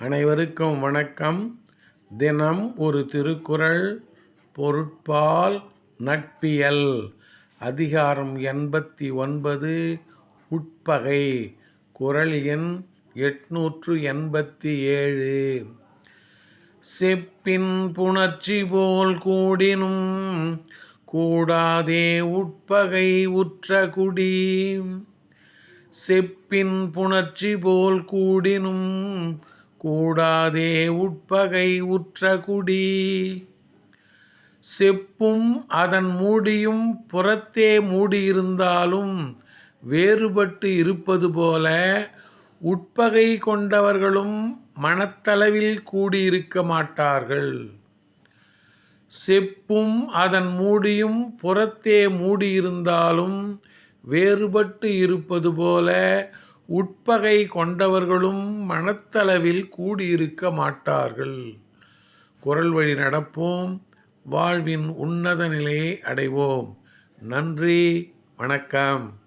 அனைவருக்கும் வணக்கம். தினம் ஒரு திருக்குறள் பொருட்பால் நட்பியல் அதிகாரம் எண்பத்தி ஒன்பது உட்பகை குரல் எண் எட்நூற்று எண்பத்தி ஏழு. செப்பின் புணர்ச்சி போல் கூடினும் கூடாதே உட்பகை உற்ற குடி. செப்பின் புணர்ச்சி போல் கூடினும் கூடாதே உட்பகை உற்ற குடி. செப்பும் அதன் மூடியும் புறத்தே மூடியிருந்தாலும் வேறுபட்டு இருப்பது போல உட்பகை கொண்டவர்களும் மனத்தளவில் கூடியிருக்க மாட்டார்கள். செப்பும் அதன் மூடியும் புறத்தே மூடியிருந்தாலும் வேறுபட்டு இருப்பது போல உட்பகை கொண்டவர்களும் மனத்தளவில் கூடியிருக்க மாட்டார்கள். குரல் வழி நடப்போம். வாழ்வின் உன்னத நிலையை அடைவோம். நன்றி. வணக்கம்.